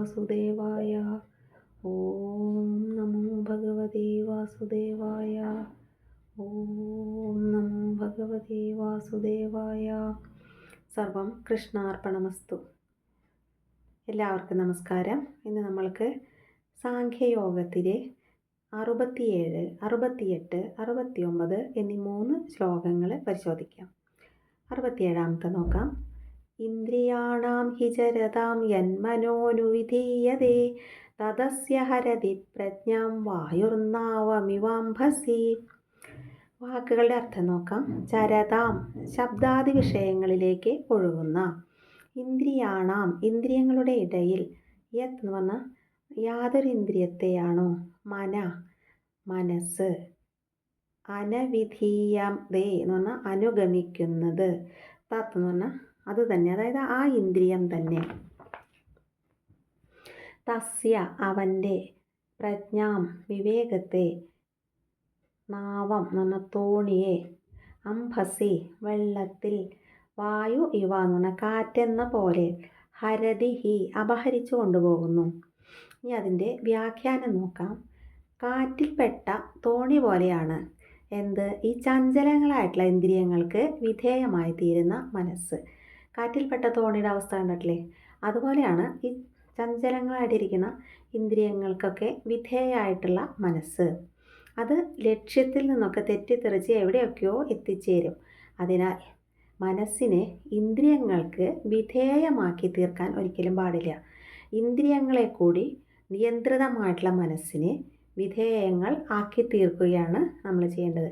വാസുദേവായ. ഓം നമോ ഭഗവതേ വാസുദേവായ. ഓം നമോ ഭഗവതേ വാസുദേവായ. സർവം കൃഷ്ണാർപ്പണമസ്തു. എല്ലാവർക്കും നമസ്കാരം. ഇന്ന് നമ്മൾക്ക് സാഖ്യയോഗത്തിലെ അറുപത്തിയേഴ് അറുപത്തിയെട്ട് അറുപത്തിയൊമ്പത് എന്നീ മൂന്ന് ശ്ലോകങ്ങൾ പരിശോധിക്കാം. അറുപത്തിയേഴാമത്തെ നോക്കാം. ഇന്ദ്രിയാണാം ഹി ചരതാം യന്മനോനുവിധീയതേ തദസ്യ ഹരതി പ്രജ്ഞാം വായുർനാവമിവാംഭസി വാക്കുകളുടെ അർത്ഥം നോക്കാം. ചരതാം ശബ്ദാദി വിഷയങ്ങളിലേക്ക് ഒഴുകുന്ന ഇന്ദ്രിയാണാം ഇന്ദ്രിയങ്ങളുടെ ഇടയിൽ യത് എന്ന് പറഞ്ഞാൽ യാതൊരു ഇന്ദ്രിയത്തെയാണോ? മന മനസ്സ് അനവിധീയം ദേ എന്ന് പറഞ്ഞാൽ അനുഗമിക്കുന്നത്. തത്ത് എന്ന് പറഞ്ഞാൽ അത് തന്നെ. അതായത് ആ ഇന്ദ്രിയം തന്നെ. തസ്യ അവന്റെ പ്രജ്ഞാം വിവേകത്തെ നാവം പറഞ്ഞാൽ തോണിയെ അംഭസി വെള്ളത്തിൽ വായു ഇവ പറഞ്ഞാൽ കാറ്റെന്ന പോലെ ഹരതി ഹി അപഹരിച്ചു കൊണ്ടുപോകുന്നു. ഇനി അതിന്റെ വ്യാഖ്യാനം നോക്കാം. കാറ്റിൽപ്പെട്ട തോണി പോലെയാണ്. എന്ത്? ഈ ചഞ്ചലങ്ങളായിട്ടുള്ള ഇന്ദ്രിയങ്ങൾക്ക് വിധേയമായി തീരുന്ന മനസ്സ്. കാറ്റിൽപ്പെട്ട തോണിയുടെ അവസ്ഥ കണ്ടിട്ടില്ലേ? അതുപോലെയാണ് ഈ ചഞ്ചലങ്ങളായിട്ടിരിക്കുന്ന ഇന്ദ്രിയങ്ങൾക്കൊക്കെ വിധേയമായിട്ടുള്ള മനസ്സ്. അത് ലക്ഷ്യത്തിൽ നിന്നൊക്കെ തെറ്റിത്തെറിച്ച് എവിടെയൊക്കെയോ എത്തിച്ചേരും. അതിനാൽ മനസ്സിനെ ഇന്ദ്രിയങ്ങൾക്ക് വിധേയമാക്കി തീർക്കാൻ ഒരിക്കലും പാടില്ല. ഇന്ദ്രിയങ്ങളെ കൂടി നിയന്ത്രിതമായിട്ടുള്ള മനസ്സിനെ വിധേയങ്ങൾ ആക്കി തീർക്കുകയാണ് നമ്മൾ ചെയ്യേണ്ടത്.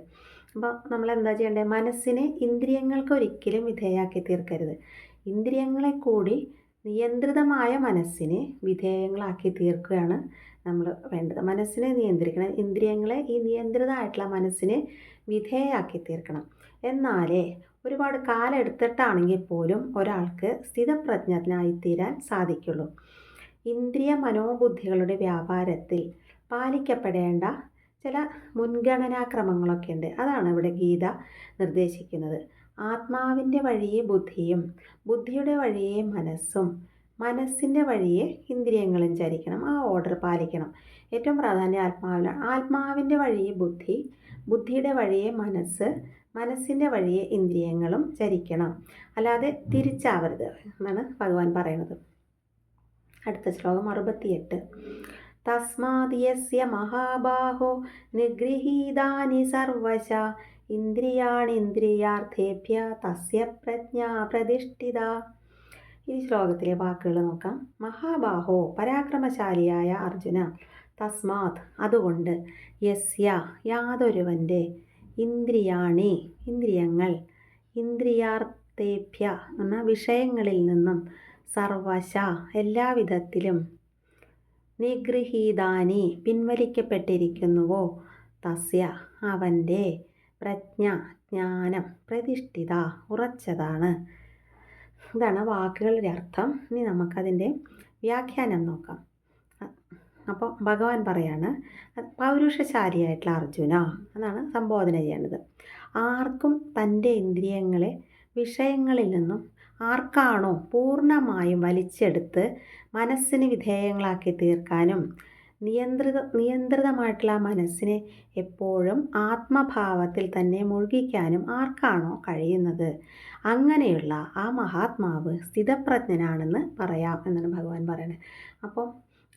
അപ്പോൾ നമ്മൾ എന്താ ചെയ്യേണ്ടത്? മനസ്സിനെ ഇന്ദ്രിയങ്ങൾക്ക് ഒരിക്കലും വിധേയമാക്കി തീർക്കരുത്. ഇന്ദ്രിയങ്ങളെ കൂടി നിയന്ത്രിതമായ മനസ്സിനെ വിധേയങ്ങളാക്കി തീർക്കുകയാണ് നമ്മൾ വേണ്ടത്. മനസ്സിനെ നിയന്ത്രിക്കണം. ഇന്ദ്രിയങ്ങളെ ഈ നിയന്ത്രിതമായിട്ടുള്ള മനസ്സിനെ വിധേയമാക്കി തീർക്കണം. എന്നാലേ ഒരുപാട് കാലം എടുത്തിട്ടാണെങ്കിൽ പോലും ഒരാൾക്ക് സ്ഥിതപ്രജ്ഞനായിത്തീരാൻ സാധിക്കുള്ളൂ. ഇന്ദ്രിയ മനോബുദ്ധികളുടെ വ്യാപാരത്തിൽ പാലിക്കപ്പെടേണ്ട ചില മുൻഗണനാക്രമങ്ങളൊക്കെ ഉണ്ട് അതാണ് ഇവിടെ ഗീത നിർദ്ദേശിക്കുന്നത്. ആത്മാവിന്റെ വഴിയെ ബുദ്ധിയും ബുദ്ധിയുടെ വഴിയെ മനസ്സും മനസ്സിന്റെ വഴിയെ ഇന്ദ്രിയങ്ങളും ചരിക്കണം ആ ഓർഡർ പാലിക്കണം. ഏറ്റവും പ്രാധാന്യം ആത്മാവിനാണ് ആത്മാവിന്റെ വഴിയെ ബുദ്ധി ബുദ്ധിയുടെ വഴിയെ മനസ്സ് മനസ്സിന്റെ വഴിയെ ഇന്ദ്രിയങ്ങളും ചരിക്കണം. അല്ലാതെ തിരിച്ചാവരുത് എന്നാണ് ഭഗവാൻ പറയുന്നത്. അടുത്ത ശ്ലോകം അറുപത്തിയെട്ട്. തസ്മാദിയസ്യ മഹാബാഹോ നിഗൃഹീതാനി സർവശ. ഇന്ദ്രിയാണിന്ദ്രിയാർത്ഥേഭ്യ തസ്യ പ്രജ്ഞാ പ്രതിഷ്ഠിത. ഈ ശ്ലോകത്തിലെ വാക്കുകൾ നോക്കാം. മഹാബാഹോ പരാക്രമശാലിയായ അർജുന. തസ്മാത് അതുകൊണ്ട് യസ്യ യാതൊരുവന്റെ ഇന്ദ്രിയാണി ഇന്ദ്രിയങ്ങൾ ഇന്ദ്രിയാർത്ഥേഭ്യ എന്ന വിഷയങ്ങളിൽ നിന്നും സർവശ എല്ലാവിധത്തിലും നിഗൃഹീതാനി പിൻവലിക്കപ്പെട്ടിരിക്കുന്നുവോ? തസ്യ അവന്റെ പ്രജ്ഞ ജ്ഞാനം പ്രതിഷ്ഠിത ഉറച്ചതാണ്. ഇതാണ് വാക്കുകളുടെ അർത്ഥം. ഇനി നമുക്കതിന്റെ വ്യാഖ്യാനം നോക്കാം. അപ്പോൾ ഭഗവാൻ പറയാണ് പൗരുഷശാലിയായിട്ടുള്ള അർജുന എന്നാണ് സംബോധന ചെയ്യേണ്ടത്. ആർക്കും തന്റെ ഇന്ദ്രിയങ്ങളെ വിഷയങ്ങളിൽ നിന്നും ആർക്കാണോ പൂർണമായും വലിച്ചെടുത്ത് മനസ്സിന് വിധേയങ്ങളാക്കി തീർക്കാനും നിയന്ത്രിത നിയന്ത്രിതമായിട്ടുള്ള മനസ്സിനെ എപ്പോഴും ആത്മഭാവത്തിൽ തന്നെ മുഴുകിക്കാനും ആർക്കാണോ കഴിയുന്നത്? അങ്ങനെയുള്ള ആ മഹാത്മാവ് സ്ഥിതപ്രജ്ഞനാണെന്ന് പറയാം എന്നാണ് ഭഗവാൻ പറയുന്നത്. അപ്പം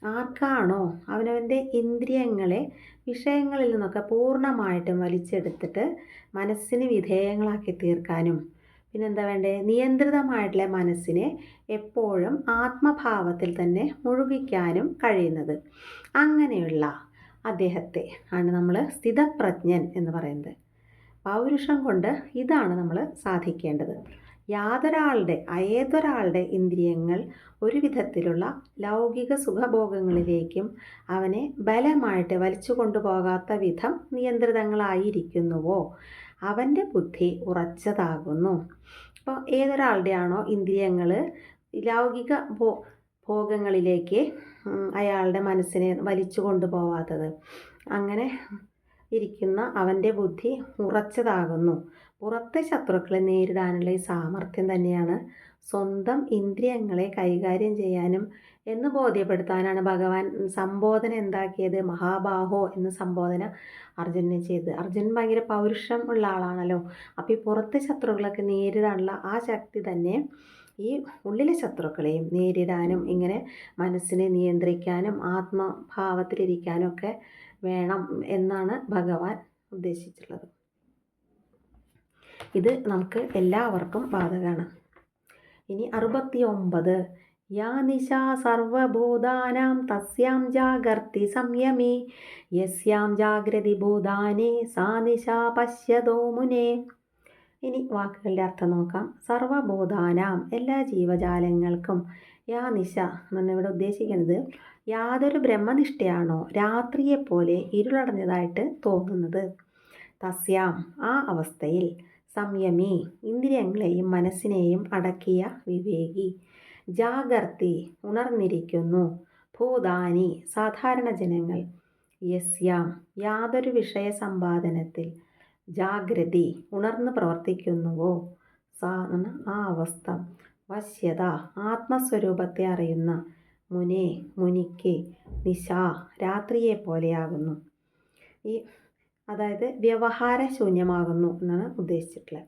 ആർക്കാണോ അവനവന്റെ ഇന്ദ്രിയങ്ങളെ വിഷയങ്ങളിൽ നിന്നൊക്കെ പൂർണമായിട്ടും വലിച്ചെടുത്തിട്ട് മനസ്സിന് വിധേയങ്ങളാക്കി തീർക്കാനും പിന്നെന്താ വേണ്ടേ? നിയന്ത്രിതമായിട്ടുള്ള മനസ്സിനെ എപ്പോഴും ആത്മഭാവത്തിൽ തന്നെ മുഴുകിക്കാനും കഴിയുന്നത്. അങ്ങനെയുള്ള അദ്ദേഹത്തെ ആണ് നമ്മൾ സ്ഥിതപ്രജ്ഞൻ എന്ന് പറയുന്നത്. പൗരുഷം കൊണ്ട് ഇതാണ് നമ്മൾ സാധിക്കേണ്ടത്. യാതൊരാളുടെ ഏതൊരാളുടെ ഇന്ദ്രിയങ്ങൾ ഒരു വിധത്തിലുള്ള ലൗകിക സുഖഭോഗങ്ങളിലേക്കും അവനെ ബലമായിട്ട് വലിച്ചു കൊണ്ടുപോകാത്ത വിധം നിയന്ത്രിതങ്ങളായിരിക്കുന്നുവോ? അവന്റെ ബുദ്ധി ഉറച്ചതാകുന്നു. അപ്പോൾ ഏതൊരാളുടെയാണോ ഇന്ദ്രിയങ്ങൾ ലൗകിക ഭോ ഭോഗങ്ങളിലേക്ക് അയാളുടെ മനസ്സിനെ വലിച്ചു കൊണ്ടുപോവാത്തത്. അങ്ങനെ ഇരിക്കുന്ന അവന്റെ ബുദ്ധി ഉറച്ചതാകുന്നു. പുറത്തെ ശത്രുക്കളെ നേരിടാനുള്ള ഈ സാമർഥ്യം തന്നെയാണ് സ്വന്തം ഇന്ദ്രിയങ്ങളെ കൈകാര്യം ചെയ്യാനും എന്ന് ബോധ്യപ്പെടുത്താനാണ് ഭഗവാൻ സംബോധന എന്താക്കിയത്? മഹാബാഹോ എന്ന് സംബോധന അർജുനെ ചെയ്ത്. അർജുൻ ഭയങ്കര പൗരുഷം ഉള്ള ആളാണല്ലോ. അപ്പോൾ ഈ പുറത്തെ ശത്രുക്കളൊക്കെ നേരിടാനുള്ള ആ ശക്തി തന്നെ ഈ ഉള്ളിലെ ശത്രുക്കളെയും നേരിടാനും ഇങ്ങനെ മനസ്സിനെ നിയന്ത്രിക്കാനും ആത്മഭാവത്തിലിരിക്കാനും ഒക്കെ വേണം എന്നാണ് ഭഗവാൻ ഉദ്ദേശിച്ചിട്ടുള്ളത്. ഇത് നമുക്ക് എല്ലാവർക്കും ബാധകമാണ്. ഇനി അറുപത്തി ഒമ്പത് യാ നിശാ സർവഭൂതാനാം തസ്യാം ജാഗർത്തി സംയമി. യസ്യാം ജാഗ്രതി ഭൂതാനെ സാ നിശാ പശ്യതോ മുനേ. ഇനി വാക്കുകളുടെ അർത്ഥം നോക്കാം. സർവബോധാനാം എല്ലാ ജീവജാലങ്ങൾക്കും യാ നിശ എന്നാണ് ഇവിടെ ഉദ്ദേശിക്കുന്നത്. യാതൊരു ബ്രഹ്മനിഷ്ഠയാണോ രാത്രിയെപ്പോലെ ഇരുളടഞ്ഞതായിട്ട് തോന്നുന്നത്? തസ്യാം ആ അവസ്ഥയിൽ സംയമി ഇന്ദ്രിയങ്ങളെയും മനസ്സിനെയും അടക്കിയ വിവേകി. ജാഗർത്തി ഉണർന്നിരിക്കുന്നു. ഭൂതാനി സാധാരണ ജനങ്ങൾ. യസ്യാം യാതൊരു വിഷയ സമ്പാദനത്തിൽ ജാഗ്രതി ഉണർന്ന് പ്രവർത്തിക്കുന്നുവോ? സാ ആ അവസ്ഥ. വശ്യത ആത്മസ്വരൂപത്തെ അറിയുന്ന മുനെ മുനിക്ക് നിശ രാത്രിയെ പോലെയാകുന്നു ഈ അതായത് വ്യവഹാരശൂന്യമാകുന്നു എന്നാണ് ഉദ്ദേശിച്ചിട്ടുള്ളത്.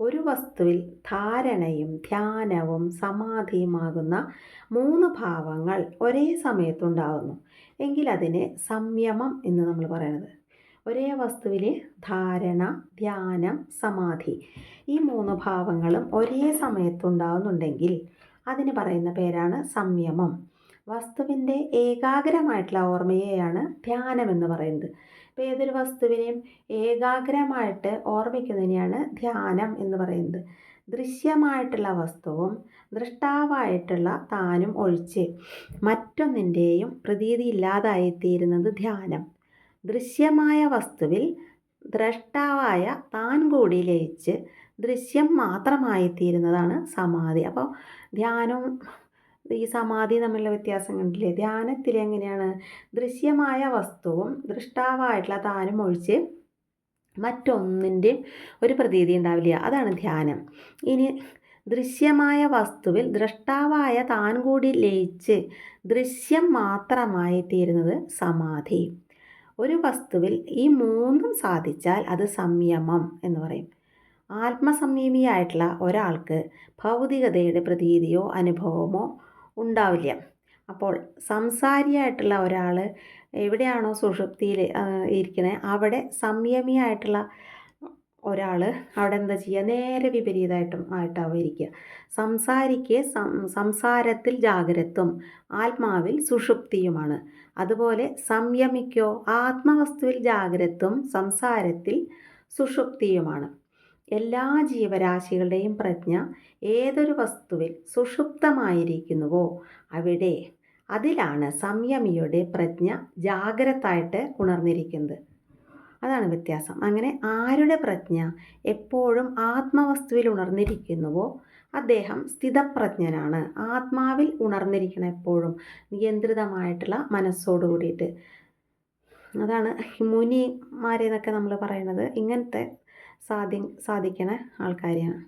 ഒരു വസ്തുവിൽ ധാരണയും ധ്യാനവും സമാധിയുമാകുന്ന മൂന്ന് ഭാവങ്ങൾ ഒരേ സമയത്തുണ്ടാകുന്നു. എങ്കിൽ അതിനെ സംയമം എന്ന് നമ്മൾ പറയുന്നത് ഒരേ വസ്തുവിലെ ധാരണ ധ്യാനം സമാധി ഈ മൂന്ന് ഭാവങ്ങളും ഒരേ സമയത്തുണ്ടാകുന്നുണ്ടെങ്കിൽ അതിന് പറയുന്ന പേരാണ് സംയമം. വസ്തുവിന്റെ ഏകാഗ്രമായിട്ടുള്ള ഓർമ്മയെയാണ് ധ്യാനം എന്ന് പറയുന്നത്. ഇപ്പോൾ ഏതൊരു വസ്തുവിനെയും ഏകാഗ്രമായിട്ട് ഓർമ്മിക്കുന്നതിനെയാണ് ധ്യാനം എന്ന് പറയുന്നത്. ദൃശ്യമായിട്ടുള്ള വസ്തുവും ദൃഷ്ടാവായിട്ടുള്ള താനും ഒഴിച്ച് മറ്റൊന്നിന്റെയും പ്രതീതി ഇല്ലാതായിത്തീരുന്നത് ധ്യാനം. ദൃശ്യമായ വസ്തുവിൽ ദ്രഷ്ടാവായ താൻ കൂടി ലയിച്ച് ദൃശ്യം മാത്രമായിത്തീരുന്നതാണ് സമാധി. അപ്പോൾ ധ്യാനവും ഈ സമാധി തമ്മിലുള്ള വ്യത്യാസം കണ്ടില്ലേ? ധ്യാനത്തിൽ എങ്ങനെയാണ്? ദൃശ്യമായ വസ്തുവും ദൃഷ്ടാവായിട്ടുള്ള താനും ഒഴിച്ച് മറ്റൊന്നിന്റെയും ഒരു പ്രതീതി ഉണ്ടാവില്ല. അതാണ് ധ്യാനം. ഇനി ദൃശ്യമായ വസ്തുവിൽ ദ്രഷ്ടാവായ താൻ കൂടി ലയിച്ച് ദൃശ്യം മാത്രമായി തീരുന്നത് സമാധി. ഒരു വസ്തുവിൽ ഈ മൂന്നും സാധിച്ചാൽ അത് സംയമം എന്ന് പറയും. ആത്മസംയമിയായിട്ടുള്ള ഒരാൾക്ക് ഭൗതികതയുടെ പ്രതീതിയോ അനുഭവമോ ഉണ്ടാവില്ല. അപ്പോൾ സംസാരിയായിട്ടുള്ള ഒരാൾ എവിടെയാണോ സുഷുപ്തിയിൽ ഇരിക്കണേ അവിടെ സംയമിയായിട്ടുള്ള ഒരാൾ അവിടെ എന്താ ചെയ്യുക? നേരെ വിപരീതമായിട്ടും ആയിട്ടാവും ഇരിക്കുക. സംസാരിക്ക് സംസാരത്തിൽ ജാഗ്രത്വം ആത്മാവിൽ സുഷുപ്തിയുമാണ്. അതുപോലെ സംയമിക്കോ ആത്മവസ്തുവിൽ ജാഗ്രത്വം സംസാരത്തിൽ സുഷുപ്തിയുമാണ്. എല്ലാ ജീവരാശികളുടെയും പ്രജ്ഞ ഏതൊരു വസ്തുവിൽ സുഷുപ്തമായിരിക്കുന്നുവോ അവിടെ അതിലാണ് സംയമിയുടെ പ്രജ്ഞ ജാഗ്രതായിട്ട് ഉണർന്നിരിക്കുന്നത്. അതാണ് വ്യത്യാസം. അങ്ങനെ ആരുടെ പ്രജ്ഞ എപ്പോഴും ആത്മവസ്തുവിൽ ഉണർന്നിരിക്കുന്നുവോ അദ്ദേഹം സ്ഥിതപ്രജ്ഞനാണ്. ആത്മാവിൽ ഉണർന്നിരിക്കണം എപ്പോഴും നിയന്ത്രിതമായിട്ടുള്ള മനസ്സോട് കൂടിയിട്ട്. അതാണ് മുനിമാരെന്നൊക്കെ നമ്മൾ പറയുന്നത് ഇങ്ങനത്തെ സാധി സാധിക്കണ ആൾക്കാരെയാണ്.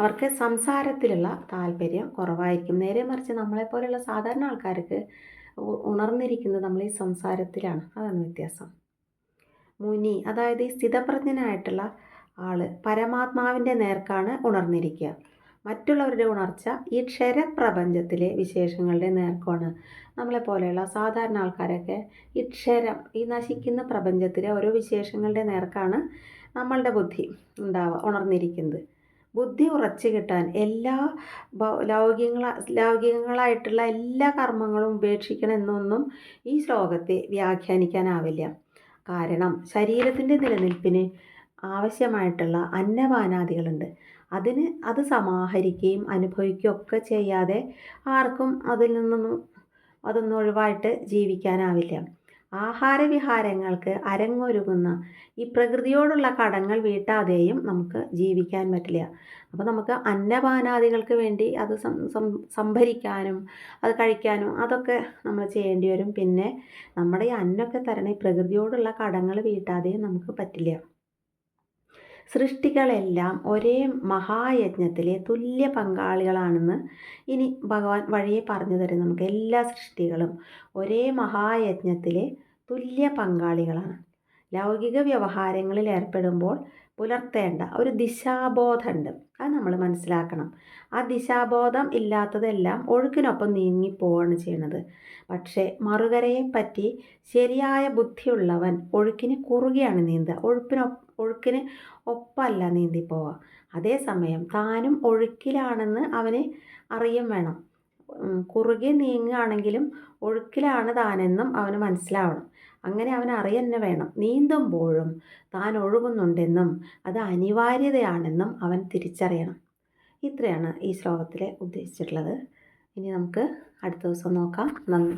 അവർക്ക് സംസാരത്തിലുള്ള താല്പര്യം കുറവായിരിക്കും. നേരെ മറിച്ച് നമ്മളെപ്പോലെയുള്ള സാധാരണ ആൾക്കാർക്ക് ഉണർന്നിരിക്കുന്നത് നമ്മൾ ഈ സംസാരത്തിലാണ്. അതാണ് വ്യത്യാസം. മുനി അതായത് ഈ സ്ഥിതപ്രജ്ഞനായിട്ടുള്ള ആൾ പരമാത്മാവിന്റെ നേർക്കാണ് ഉണർന്നിരിക്കുക. മറ്റുള്ളവരുടെ ഉണർച്ച ഈ ക്ഷരപ്രപഞ്ചത്തിലെ വിശേഷങ്ങളുടെ നേർക്കാണ്. നമ്മളെ പോലെയുള്ള സാധാരണ ആൾക്കാരൊക്കെ ഈ ക്ഷരം ഈ നശിക്കുന്ന പ്രപഞ്ചത്തിലെ ഓരോ വിശേഷങ്ങളുടെ നേർക്കാണ് നമ്മളുടെ ബുദ്ധി ഉണ്ടാവുക ഉണർന്നിരിക്കുന്നത്. ബുദ്ധി ഉറച്ചു കിട്ടാൻ എല്ലാ ലൗകികങ്ങള ലൗകികങ്ങളായിട്ടുള്ള എല്ലാ കർമ്മങ്ങളും ഉപേക്ഷിക്കണമെന്നൊന്നും ഈ ശ്ലോകത്തെ വ്യാഖ്യാനിക്കാനാവില്ല. കാരണം ശരീരത്തിന്റെ നിലനിൽപ്പിന് ആവശ്യമായിട്ടുള്ള അന്നപാനാദികളുണ്ട്. അതിന് അത് സമാഹരിക്കുകയും അനുഭവിക്കുകയും ഒക്കെ ചെയ്യാതെ ആർക്കും അതിൽ നിന്നൊന്നും അതൊന്നും ഒഴിവായിട്ട് ജീവിക്കാനാവില്ല. ആഹാരവിഹാരങ്ങൾക്ക് അരങ്ങൊരുങ്ങുന്ന ഈ പ്രകൃതിയോടുള്ള കടങ്ങൾ വീട്ടാതെയും നമുക്ക് ജീവിക്കാൻ പറ്റില്ല. അപ്പോൾ നമുക്ക് അന്നപാനാദികൾക്ക് വേണ്ടി അത് സംഭരിക്കാനും അത് കഴിക്കാനും അതൊക്കെ നമ്മൾ ചെയ്യേണ്ടി വരും. പിന്നെ നമ്മുടെ ഈ അന്നൊക്കെ തരണ ഈ പ്രകൃതിയോടുള്ള കടങ്ങൾ വീട്ടാതെയും നമുക്ക് പറ്റില്ല. സൃഷ്ടികളെല്ലാം ഒരേ മഹായജ്ഞത്തിലെ തുല്യ പങ്കാളികളാണെന്ന് ഇനി ഭഗവാൻ വഴിയെ പറഞ്ഞു തരും. നമുക്ക് എല്ലാ സൃഷ്ടികളും ഒരേ മഹായജ്ഞത്തിലെ തുല്യ പങ്കാളികളാണ്. ലൗകിക വ്യവഹാരങ്ങളിൽ ഏർപ്പെടുമ്പോൾ പുലർത്തേണ്ട ഒരു ദിശാബോധമുണ്ട്. അത് നമ്മൾ മനസ്സിലാക്കണം. ആ ദിശാബോധം ഇല്ലാത്തതെല്ലാം ഒഴുക്കിനൊപ്പം നീങ്ങിപ്പോവാണ് ചെയ്യുന്നത് പക്ഷേ മറുകരയെ പറ്റി ശരിയായ ബുദ്ധിയുള്ളവൻ ഒഴുക്കിന് കുറുകയാണ് നീന്തുക. ഒഴുപ്പിന് ഒഴുക്കിന് ഒപ്പമല്ല നീന്തിപ്പോവുക അതേസമയം താനും ഒഴുക്കിലാണെന്ന് അവന് അറിയും വേണം. കുറുകെ നീങ്ങുകയാണെങ്കിലും ഒഴുക്കിലാണ് താനെന്നും അവന് മനസ്സിലാവണം. അങ്ങനെ അവൻ അറിയന്നെ വേണം. നീന്തുമ്പോഴും താൻ ഒഴുകുന്നുണ്ടെന്നും അത് അനിവാര്യതയാണെന്നും അവൻ തിരിച്ചറിയണം. ഇത്രയാണ് ഈ ശ്ലോകത്തിൽ ഉദ്ദേശിച്ചിട്ടുള്ളത്. ഇനി നമുക്ക് അടുത്ത ദിവസം നോക്കാം. നന്ദി.